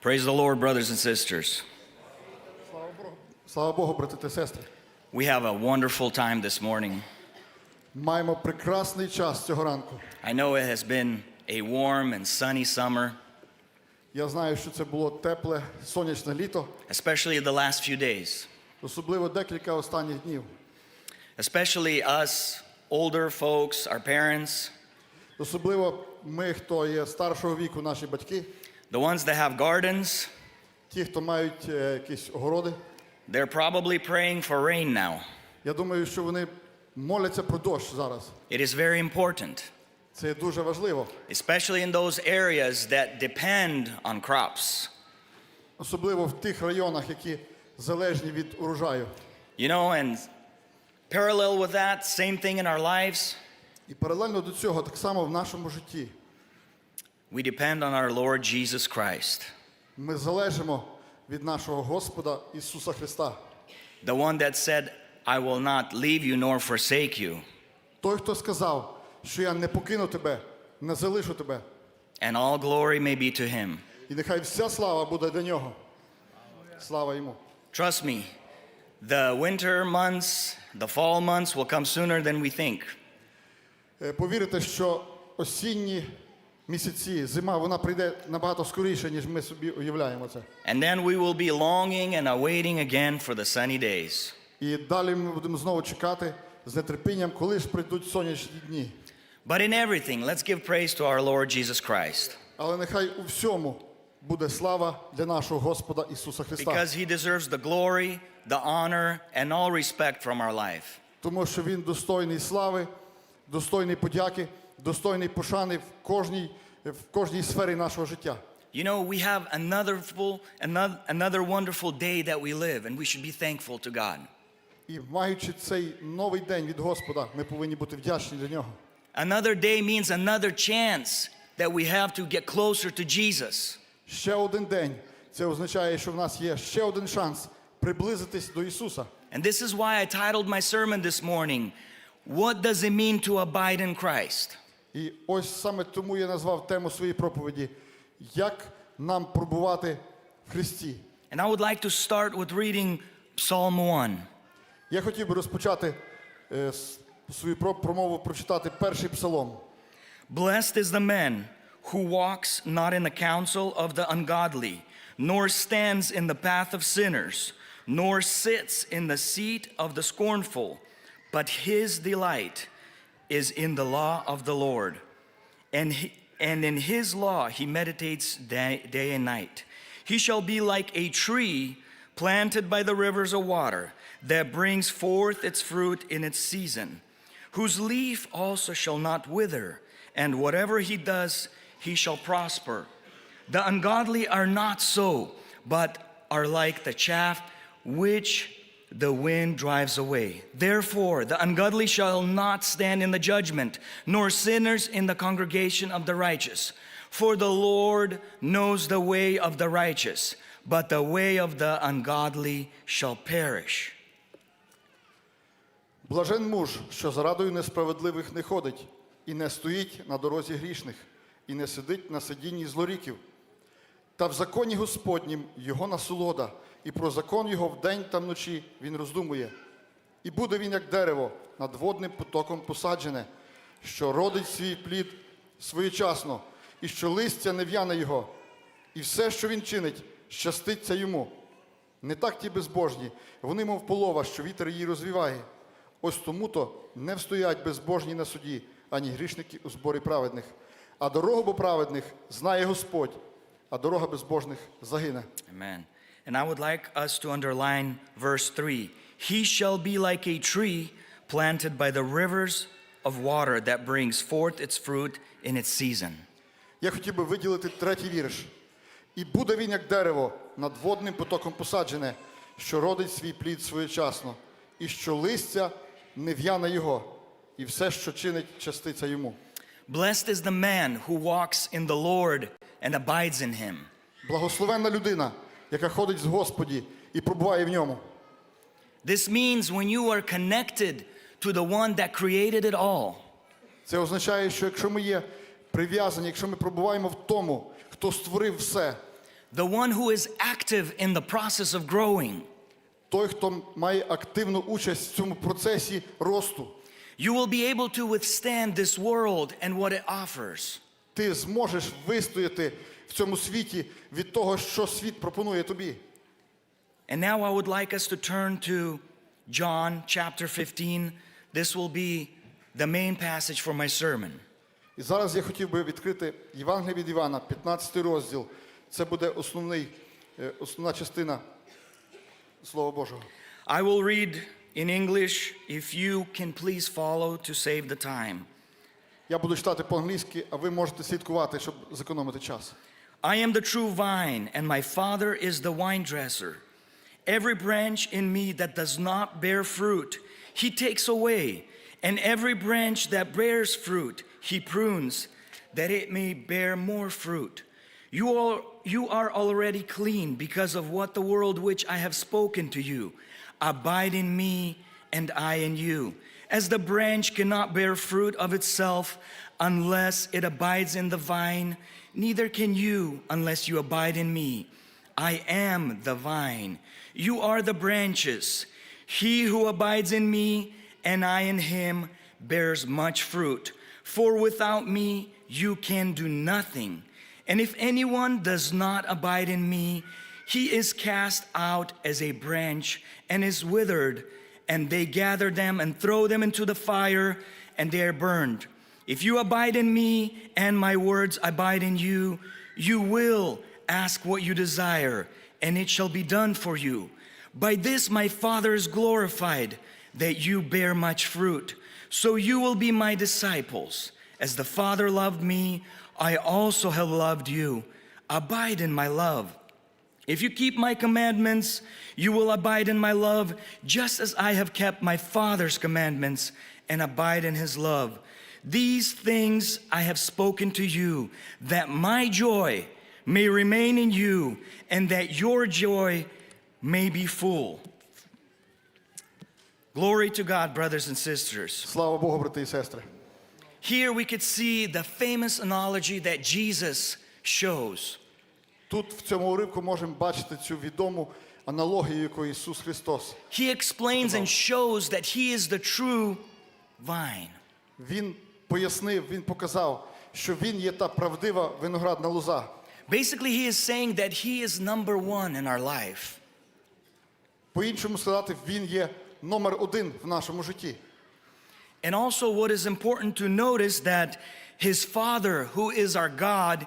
Praise the Lord, brothers and sisters. Слава Богу. Слава Богу, брати та сестри. We have a wonderful time this morning. Маємо прекрасний час цього ранку. I know it has been a warm and sunny summer, Я знаю, що це було тепле, сонячне літо, especially the last few days. особливо декілька останніх днів. Especially us older folks, our parents, Особливо ми, хто є старшого віку, наші батьки, the ones that have gardens, ті, хто мають е, якісь огороди. they're probably praying for rain now. Я думаю, що вони моляться про дощ зараз. It is very important, Це є дуже важливо, especially in those areas that depend on crops. особливо в тих районах, які залежні від урожаю. You know, and parallel with that, same thing in our lives, І паралельно до цього, так само в нашому житті, we depend on our Lord Jesus Christ, ми залежимо від нашого Господа Ісуса Христа. the one that said, I will not leave you nor forsake you. Той, хто сказав, що я не покину тебе, не залишу тебе. And all glory may be to him. І нехай вся слава буде для нього. Слава йому. Trust me, the winter months, the fall months will come sooner than we think. Е, Повірте, що осінні місяці, зима, вона прийде набагато скоріше, ніж ми собі уявляємо це. And then we will be longing and awaiting again for the sunny days. І далі ми будемо знову чекати з нетерпінням, коли ж прийдуть сонячні дні. But in everything, let's give praise to our Lord Jesus Christ Але нехай у всьому буде слава для нашого Господа Ісуса Христа. because he deserves the glory, the honor, and all respect from our life. Тому що Він достойний слави, достойний подяки, достойний пошани в кожній, в кожній сфері нашого життя. You know, we have another full, another, another wonderful day that we live, and we should be thankful to God. І маючи цей новий день від Господа, ми повинні бути вдячні для нього. Another day means another chance that we have to get closer to Jesus. Ще один день. Це означає, що в нас є ще один шанс приблизитись до Ісуса. And this is why I titled my sermon this morning, What Does It Mean to Abide in Christ? І ось саме тому я назвав тему своєї проповіді Як нам пробувати в Христі. And I would like to start with reading Psalm 1. Я хотів би розпочати е, свою промову прочитати перший псалом. Blessed is the man who walks not in the counsel of the ungodly, nor stands in the path of sinners, nor sits in the seat of the scornful, but his delight is in the law of the Lord. And, he, and in his law he meditates day, day and night. He shall be like a tree planted by the rivers of water that brings forth its fruit in its season, whose leaf also shall not wither, and whatever he does, he shall prosper. The ungodly are not so, but are like the chaff which the wind drives away. Therefore, the ungodly shall not stand in the judgment, nor sinners in the congregation of the righteous. For the Lord knows the way of the righteous, but the way of the ungodly shall perish. Блажен муж, що за радою несправедливих не ходить, і не стоїть на дорозі грішних, і не сидить на сидінні злоріків. Та в законі Господнім його насолода, і про закон його вдень та вночі він роздумує. І буде він, як дерево, над водним потоком посаджене, що родить свій плід своєчасно, і що листя не в'яне його, і все, що він чинить, щаститься йому. Не так ті безбожні, вони, мов полова, що вітер її розвіває. Ось тому то не встоять безбожні на суді, ані грішники у зборі праведних. А дорогу бо праведних знає Господь, а дорога безбожних загине. Amen. And I would like us to underline verse 3 He shall be like a tree planted by the rivers of water that brings forth its fruit in its season. Я хотів би виділити третій вірш. І буде він, як дерево, над водним потоком посаджене, що родить свій плід своєчасно, і що листя не в'яне його, і все, що чинить, частиця йому. Blessed is the man who walks in the Lord and abides in him. Благословенна людина, яка ходить з Господі і пробуває в ньому. This means when you are connected to the one that created it all, Це означає, що якщо ми є прив'язані, якщо ми пробуваємо в тому, хто створив все, the one who is active in the process of growing. той, хто має активну участь в цьому процесі росту. You will be able to withstand this world and what it offers. Ти зможеш вистояти в цьому світі від того, що світ пропонує тобі. And now I would like us to turn to John chapter 15. This will be the main passage for my sermon. І зараз я хотів би відкрити Євангеліє від Івана, 15 розділ. Це буде основний, е, основна частина Слова Божого. I will read in English if you can please follow to save the time. Я буду читати по-англійськи, а ви можете слідкувати, щоб зекономити час. I am the true vine, and my Father is the vine dresser. Every branch in me that does not bear fruit, he takes away, and every branch that bears fruit, he prunes, that it may bear more fruit. You are, you are already clean because of what the world which I have spoken to you. Abide in me, and I in you. As the branch cannot bear fruit of itself unless it abides in the vine, neither can you unless you abide in me. I am the vine, you are the branches. He who abides in me and I in him bears much fruit. For without me you can do nothing. And if anyone does not abide in me, he is cast out as a branch and is withered, and they gather them and throw them into the fire, and they are burned. If you abide in me and my words abide in you, you will ask what you desire, and it shall be done for you. By this my Father is glorified, that you bear much fruit. So you will be my disciples. As the Father loved me, I also have loved you. Abide in my love. If you keep my commandments, you will abide in my love, just as I have kept my Father's commandments and abide in his love. These things I have spoken to you, that my joy may remain in you, and that your joy may be full. Glory to God, brothers and sisters. Слава Богу, брати і сестри. Here we could see the famous analogy that Jesus shows. Тут в цьому уривку можемо бачити цю відому аналогію, яку Ісус Христос. He explains and shows that he is the true vine. Він пояснив, він показав, що він є та правдива виноградна лоза. Basically, he is saying that he is number one in our life. По-іншому сказати, він є номер один в нашому житті. And also, what is important to notice that his Father, who is our God,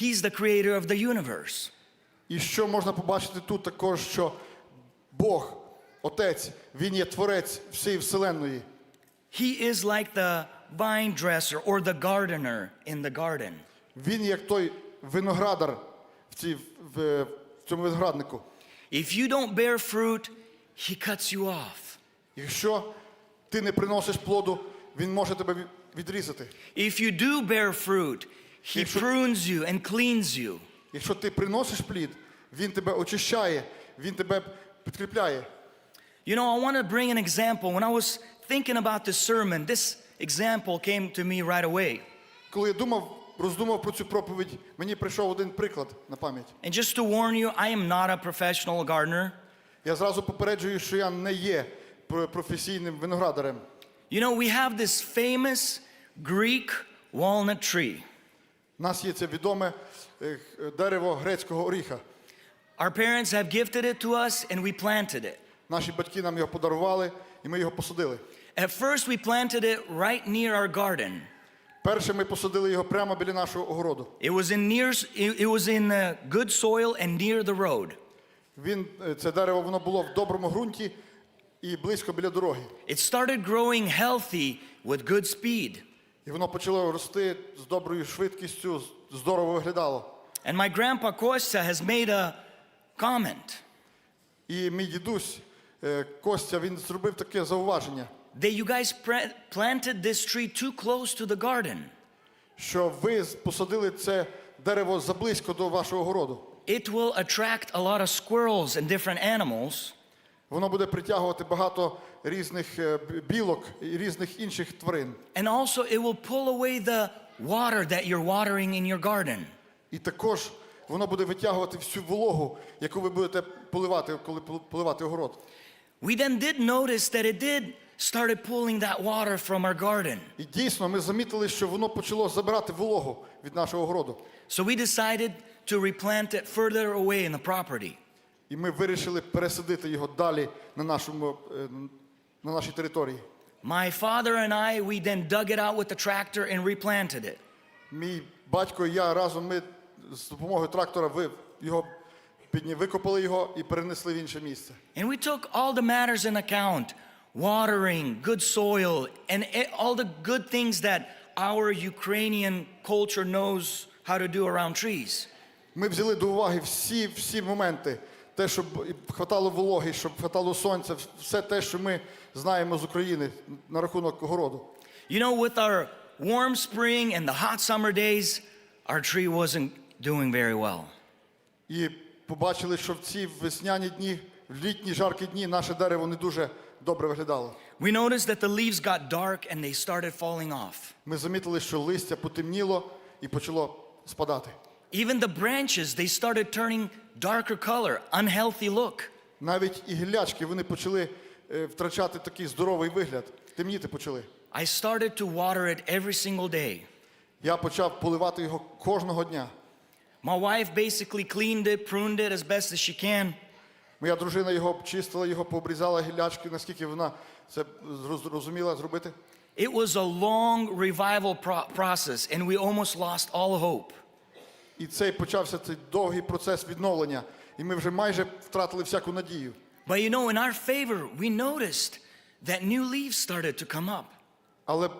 he's the creator of the universe. І що можна побачити тут також, що Бог, Отець, Він є творець всієї вселенної. He is like the vine dresser or the gardener in the garden. Він як той виноградар в, цій, в, в цьому винограднику. If you don't bear fruit, he cuts you off. Якщо ти не приносиш плоду, він може тебе відрізати. If you do bear fruit, he Якщо- prunes you and cleans you. Якщо ти приносиш плід, він тебе очищає, він тебе підкріпляє. You know, I want to bring an example. When I was thinking about this sermon, this example came to me right away. Коли я думав, роздумав про цю проповідь, мені прийшов один приклад на пам'ять. And just to warn you, I am not a professional gardener. Я зразу попереджую, що я не є про- професійним виноградарем. You know, we have this famous Greek walnut tree. Нас є це відоме дерево грецького оріха. Our parents have gifted it to us and we planted it. Наші батьки нам його подарували, і ми його посадили. At first, we planted it right near our garden. Перше ми посадили його прямо біля нашого огороду. It was in near, it it was in uh, good soil and near the road. Він, е, це дерево воно було в доброму ґрунті і близько біля дороги. It started growing healthy with good speed. І воно почало рости з доброю швидкістю, здорово виглядало. And my grandpa Kostya has made a comment І мій дідусь е, Костя він зробив таке зауваження, that you guys planted this tree too close to the garden. що ви посадили це дерево заблизько до вашого городу. It will attract a lot of squirrels and different animals, Воно буде притягувати багато різних е, білок і різних інших тварин. and also it will pull away the water that you're watering in your garden. І також воно буде витягувати всю вологу, яку ви будете поливати, коли поливати огород. We then did notice that it did started pulling that water from our garden. І дійсно ми замітили, що воно почало забирати вологу від нашого огороду. So we decided to replant it further away in the property. І ми вирішили пересадити його далі на, нашому, е, на нашій території. My father and I, we then dug it out with the tractor and replanted it. Мій батько і я разом ми з допомогою трактора ви, його підні, викопали його і перенесли в інше місце. And we took all the matters in account watering, good soil, and e- all the good things that our Ukrainian culture knows how to do around trees. Ми взяли до уваги всі, всі моменти, те, щоб хватало вологи, щоб хватало сонця, все те, що ми знаємо з України на рахунок огороду. You know, with our warm spring and the hot summer days, our tree wasn't doing very well. І побачили, що в ці весняні дні, в літні жаркі дні, наше дерево не дуже добре виглядало. We noticed that the leaves got dark and they started falling off. Ми замітили, що листя потемніло і почало спадати. Even the branches, they started turning darker color, unhealthy look. Навіть і гіллячки вони почали е, втрачати такий здоровий вигляд, темніти почали. I started to water it every single day. Я почав поливати його кожного дня. My wife basically cleaned it, pruned it as best as she can. Моя дружина його обчистила, його пообрізала гіллячки, наскільки вона це зроз- розуміла зробити. It was a long revival process, and we almost lost all hope. І цей почався цей довгий процес відновлення, і ми вже майже втратили всяку надію. But you know, in our favor, we noticed that new leaves started to come up. Але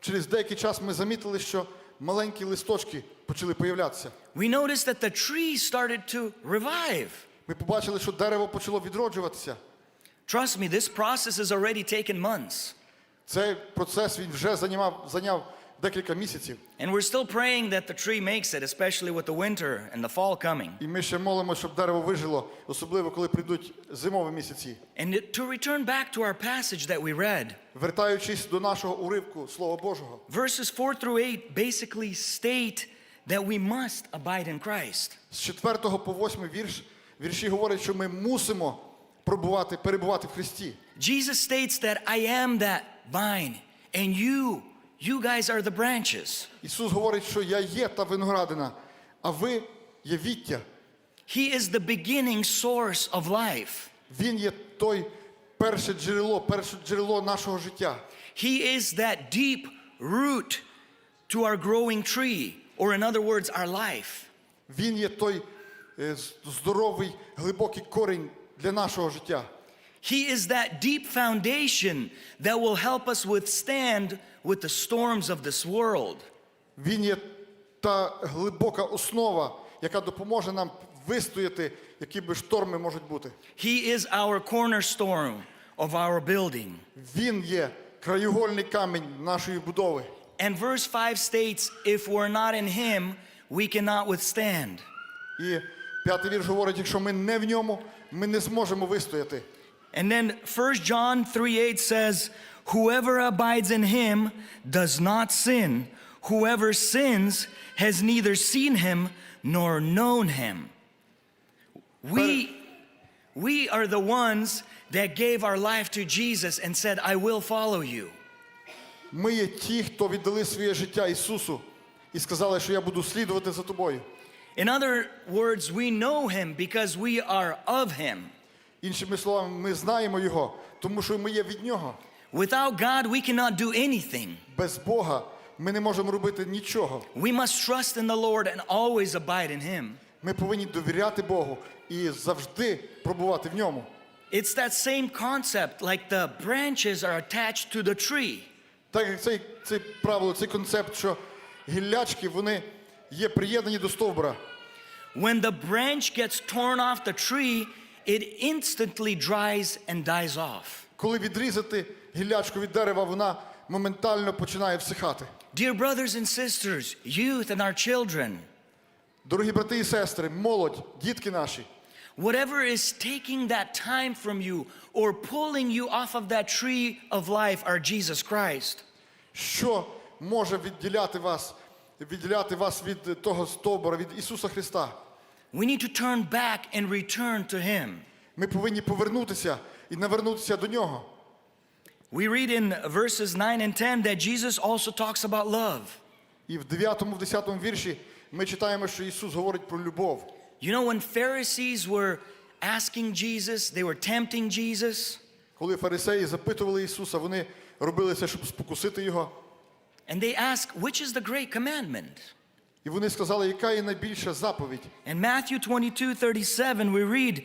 через деякий час ми замітили, що маленькі листочки почали появлятися. We noticed that the tree started to revive. Ми побачили, що дерево почало відроджуватися. Trust me, this process has already taken months. Цей процес він вже займав, зайняв декілька місяців. And we're still praying that the tree makes it, especially with the winter and the fall coming. І ми ще молимо, щоб дерево вижило, особливо коли прийдуть зимові місяці. And to return back to our passage that we read, Вертаючись до нашого уривку Слова Божого, verses 4 through 8 basically state that we must abide in Christ. з 4 по 8 вірш, вірші говорять, що ми мусимо пробувати, перебувати в Христі. Jesus states that I am that vine, and you, you guys are the branches. Ісус говорить, що я є та виноградина, а ви є віття. He is the beginning source of life. Він є той перше джерело, перше джерело нашого життя. He is that deep root to our growing tree, or in other words, our life. Він є той е, з- здоровий, глибокий корінь для нашого життя. He is that deep foundation that will help us withstand with the storms of this world. Він є та глибока основа, яка допоможе нам вистояти, які би шторми можуть бути. He is our cornerstone of our building. Він є краєугольний камінь нашої будови. And verse 5 states, if we're not in him, we cannot withstand. І п'ятий вірш говорить, якщо ми не в ньому, ми не зможемо вистояти. And then 1 John 3 8 says, Whoever abides in him does not sin. Whoever sins has neither seen him nor known him. We, we are the ones that gave our life to Jesus and said, I will follow you. Ми є ті, хто віддали своє життя Ісусу і сказали, що я буду слідувати за тобою. In other words, we know him because we are of him. Іншими словами, ми знаємо Його, тому що ми є від Нього. Without God, we cannot do anything. Без Бога ми не можемо робити нічого. We must trust in the Lord and always abide in him. Ми повинні довіряти Богу і завжди пробувати в ньому. It's that same concept, like the branches are attached to the tree. Так як цей, цей правило, цей концепт, що гіллячки вони є приєднані до стовбура. When the branch gets torn off the tree, it instantly dries and dies off. Коли відрізати гіллячку від дерева, вона моментально починає всихати. Dear brothers and sisters, youth and our children, Дорогі брати і сестри, молодь, дітки наші, whatever is taking that time from you or pulling you off of that tree of life are Jesus Christ. що може відділяти вас, відділяти вас від того стовбура, від Ісуса Христа? We need to turn back and return to Him. Ми повинні повернутися і навернутися до нього. We read in verses 9 and 10 that Jesus also talks about love. І в 9 в 10 вірші ми читаємо, що Ісус говорить про любов. You know, when Pharisees were asking Jesus, they were tempting Jesus, Коли фарисеї запитували Ісуса, вони робили це, щоб спокусити його. and they asked, Which is the great commandment? І вони сказали, яка є найбільша заповідь. In Matthew 22 37, we read,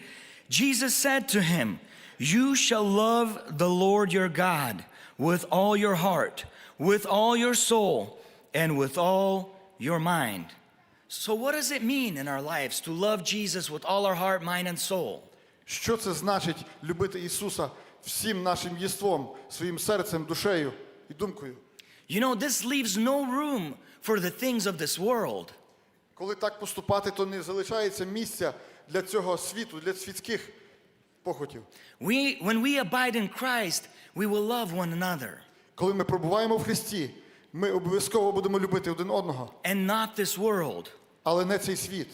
Jesus said to him, You shall love the Lord your God with all your heart, with all your soul, and with all your mind. So, what does it mean in our lives to love Jesus with all our heart, mind, and soul? Що це значить любити Ісуса всім нашим єством, своїм серцем, душею і думкою? You know, this leaves no room for the things of this world. Коли так поступати, то не залишається місця для цього світу, для світських похотів. We, when we abide in Christ, we will love one another Коли ми пробуваємо в Христі, ми обов'язково будемо любити один одного, and not this world. але не цей світ.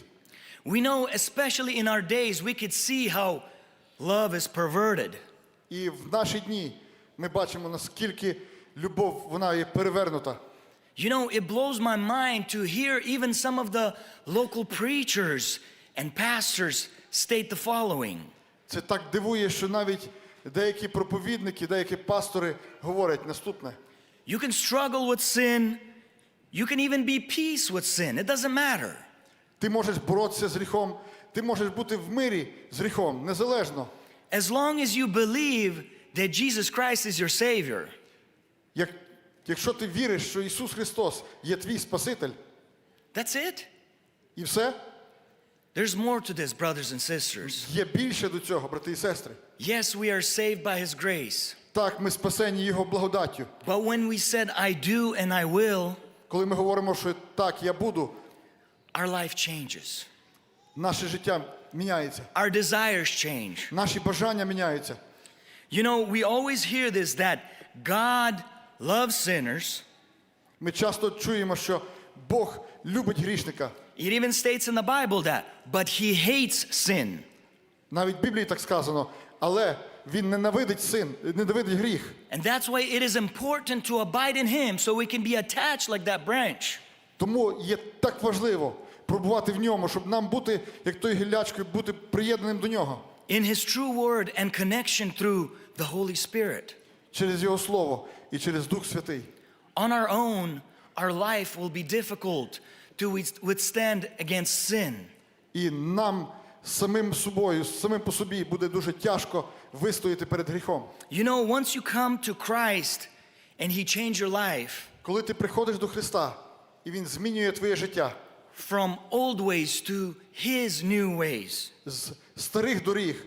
We know, especially in our days, we could see how love is perverted. І в наші дні ми бачимо, наскільки любов вона є перевернута. You know, it blows my mind to hear even some of the local preachers and pastors state the following Це так дивує, що навіть деякі проповідники, деякі пастори говорять наступне. You can struggle with sin, you can even be peace with sin, it doesn't matter. Ти можеш боротися з гріхом, ти можеш бути в мирі з гріхом, незалежно. As long as you believe that Jesus Christ is your Savior. Як, якщо ти віриш, що Ісус Христос є твій Спаситель, That's it. і все, There's more to this, brothers and sisters. є більше до цього, брати і сестри. Yes, we are saved by His grace. Так, ми спасені Його благодаттю. But when we said, I do and I will, Коли ми говоримо, що так, я буду, our life changes. наше життя міняється, Our desires change. наші бажання міняються. You know, we always hear this that God loves sinners. Ми часто чуємо, що Бог любить грішника. It even states in the Bible that, but He hates sin. Навіть в Біблії так сказано, але він ненавидить син, ненавидить гріх. And that's why it is important to abide in Him so we can be attached like that branch. Тому є так важливо пробувати в ньому, щоб нам бути, як той гіллячкою, бути приєднаним до нього In His true word and connection through the Holy Spirit. через Його Слово і через Дух Святий. On our own, our life will be difficult to withstand against sin. І нам самим собою, самим по собі буде дуже тяжко вистояти перед гріхом. You know, once you come to Christ and He changed your life Коли ти приходиш до Христа, і Він змінює твоє життя from old ways to His new ways. з старих доріг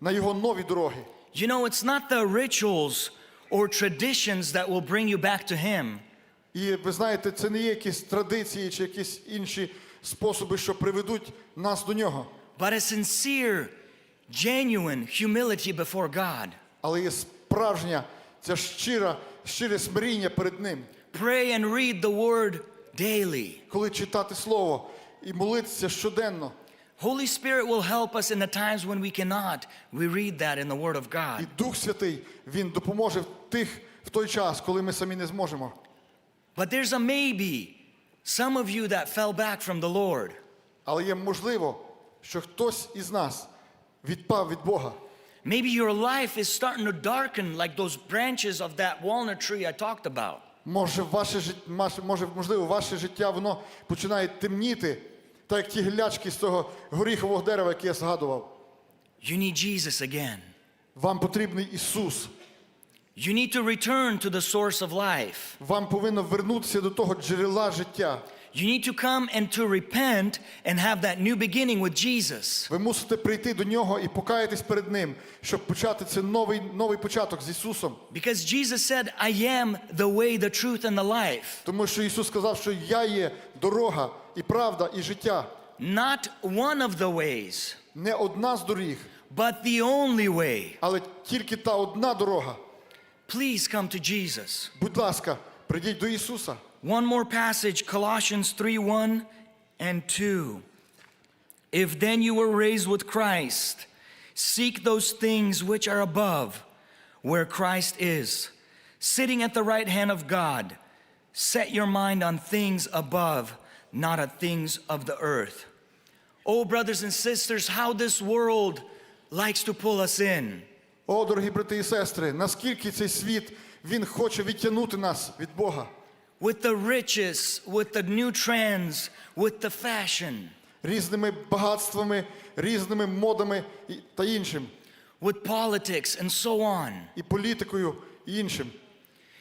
на Його нові дороги. You know, it's not the rituals or traditions that will bring you back to Him. І ви знаєте, це не є якісь традиції чи якісь інші способи, що приведуть нас до нього. but a sincere, genuine humility before God. Але є справжня, ця щира, щире смиріння перед Ним. Pray and read the Word daily. Коли читати Слово і молитися щоденно. Holy Spirit will help us in the times when we cannot. We read that in the Word of І Дух Святий, Він допоможе в тих, в той час, коли ми самі не зможемо. But there's a maybe. Some of you that fell back from the Lord. Але є можливо, що хтось із нас відпав від Бога. Maybe your life is starting to darken like those branches of that walnut tree I talked about. Може, ваше життя, може, можливо, ваше життя воно починає темніти, так як ті гіллячки з того горіхового дерева, яке я згадував. You need Jesus again. Вам потрібний Ісус. You need to return to the source of life. Вам повинно вернутися до того джерела життя. You need to come and to repent and have that new beginning with Jesus. Ви мусите прийти до нього і покаятись перед ним, щоб почати це новий, новий початок з Ісусом. Because Jesus said, I am the way, the truth, and the life. Тому що Ісус сказав, що я є дорога і правда, і життя. Not one of the ways, Не одна з доріг, but the only way. але тільки та одна дорога. Please come to Jesus. Будь ласка, прийдіть до Ісуса. One more passage, Colossians 3 1 and 2. If then you were raised with Christ, seek those things which are above, where Christ is, sitting at the right hand of God. Set your mind on things above, not on things of the earth. Oh, brothers and sisters, how this world likes to pull us in. О, дорогі брати і сестри, наскільки цей світ він хоче відтягнути нас від Бога with the riches, with the new trends, with the fashion, різними багатствами, різними модами та іншим, with politics, and so on. і політикою, і іншим.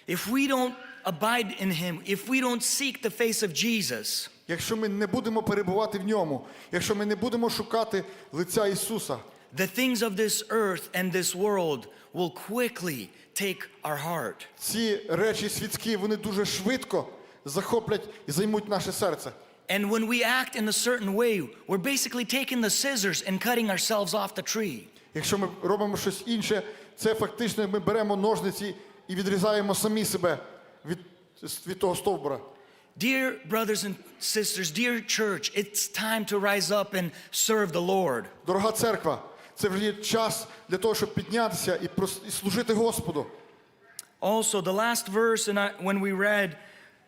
If we don't abide in Him, if we don't seek the face of Jesus, Якщо ми не будемо перебувати в ньому, якщо ми не будемо шукати лиця Ісуса, the things of this earth and this world will quickly take our heart. ці речі світські вони дуже швидко захоплять і займуть наше серце. And when we act in a certain way, we're basically taking the scissors and cutting ourselves off the tree. Якщо ми робимо щось інше, це фактично ми беремо ножниці і відрізаємо самі себе від, від того стовбура. Dear brothers and sisters, dear church, it's time to rise up and serve the Lord. Дорога церква, це вже є час для того, щоб піднятися і, прос- і служити Господу. Also, the last verse, and I, when we read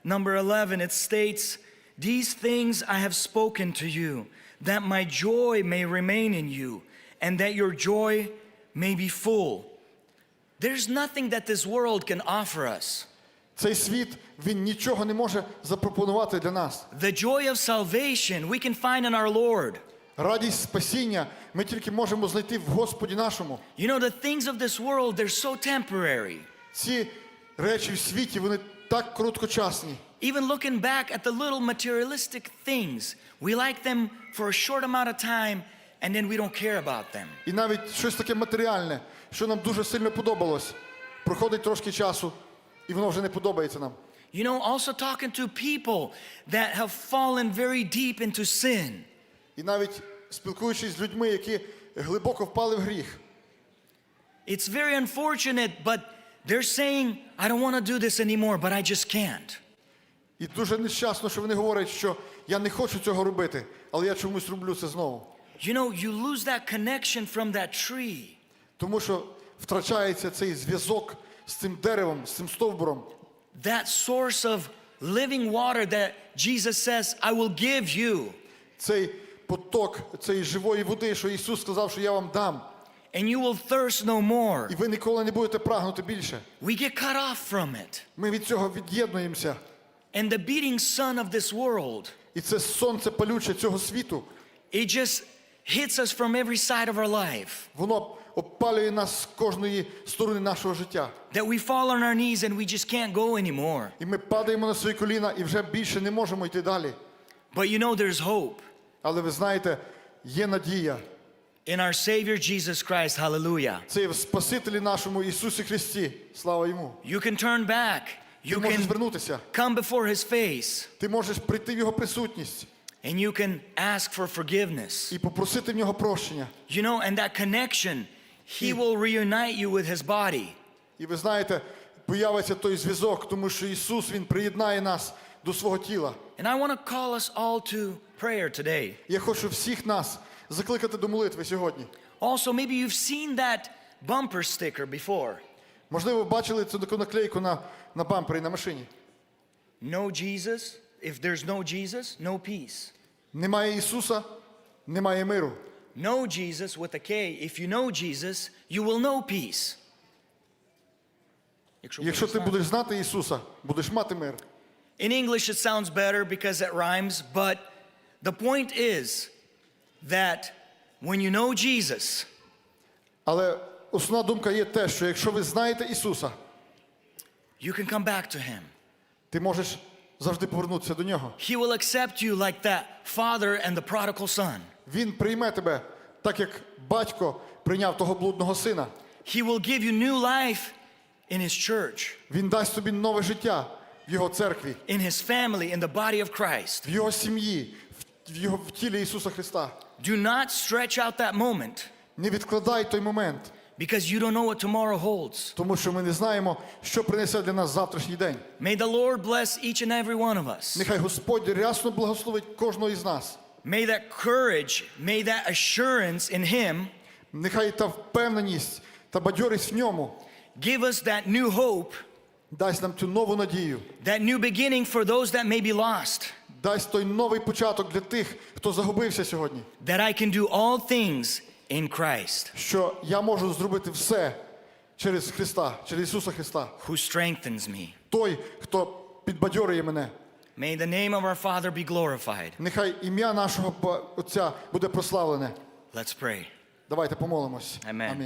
number 11, it states, These things I have spoken to you, that my joy may remain in you, and that your joy may be full. There's nothing that this world can offer us. Цей світ він нічого не може запропонувати для нас. The joy of salvation we can find in our Lord. Радість спасіння ми тільки можемо знайти в Господі нашому. You know, the things of this world, they're so temporary. Ці речі в світі вони так короткочасні. Even looking back at the little materialistic things, we like them for a short amount of time and then we don't care about them. І навіть щось таке матеріальне, що нам дуже сильно подобалось, проходить трошки часу, і воно вже не подобається нам. You know, also talking to people that have fallen very deep into sin. І навіть спілкуючись з людьми, які глибоко впали в гріх. It's very unfortunate, but they're saying, I don't want to do this anymore, but I just can't. І дуже нещасно, що вони говорять, що я не хочу цього робити, але я чомусь роблю це знову. You know, you lose that connection from that tree. Тому що втрачається цей зв'язок з цим деревом, з цим стовбуром, That source of living water that Jesus says, I will give you. цей поток цієї живої води, що Ісус сказав, що я вам дам. And you will thirst no more. І ви ніколи не будете прагнути більше. We get cut off from it. Ми від цього від'єднуємося. And the beating sun of this world, І це сонце палюче цього світу, it just hits us from every side of our life. воно обпалює нас з кожної сторони нашого життя. That we fall on our knees and we just can't go anymore. І ми падаємо на свої коліна і вже більше не можемо йти далі. But you know, there's hope Але ви знаєте, є надія. in our Savior Jesus Christ. Hallelujah. Це в Спасителі нашому Ісусі Христі. Слава йому. You can turn back. You can звернутися, come before His face ти можеш прийти в Його присутність and you can ask for forgiveness. і попросити в нього прощення. You know, and that connection, He will reunite you with His body. І ви знаєте, появиться той зв'язок, тому що Ісус Він приєднає нас до свого тіла. And I want to call us all to prayer today. Я хочу всіх нас закликати до молитви сьогодні. Also, maybe you've seen that bumper sticker before. Можливо, бачили цю таку наклейку на, на бампері на машині. No Jesus. If there's no Jesus, no peace. Немає Ісуса, немає миру. Know Jesus with a K. If you know Jesus, you will know peace. Якщо ти будеш знати Ісуса, будеш мати мир. In English, it sounds better because it rhymes, but the point is that when you know Jesus, Але основна думка є те, що якщо ви знаєте Ісуса, you can come back to Him. ти можеш завжди повернутися до Нього. He will accept you like that father and the prodigal son. Він прийме тебе, так як батько прийняв того блудного сина. He will give you new life in His church, Він дасть тобі нове життя в Його церкві, in His family, in the body of Christ. в Його сім'ї, в- Його в тілі Ісуса Христа. Do not stretch out that moment Не відкладай той момент, because you don't know what tomorrow holds. тому що ми не знаємо, що принесе для нас завтрашній день. May the Lord bless each and every one of us. Нехай Господь рясно благословить кожного із нас. May that courage, may that assurance in Him Нехай та впевненість та бадьорість в ньому give us that new hope, дасть нам цю нову надію, that new beginning for those that may be lost, дасть той новий початок для тих, хто загубився сьогодні. that I can do all things in Christ Що я можу зробити все через Христа, через Ісуса Христа. who strengthens me. Той, хто підбадьорює мене. May the name of our Father be glorified. Нехай ім'я нашого Отця буде прославлене. Let's pray. Давайте помолимось. Амен. Амінь.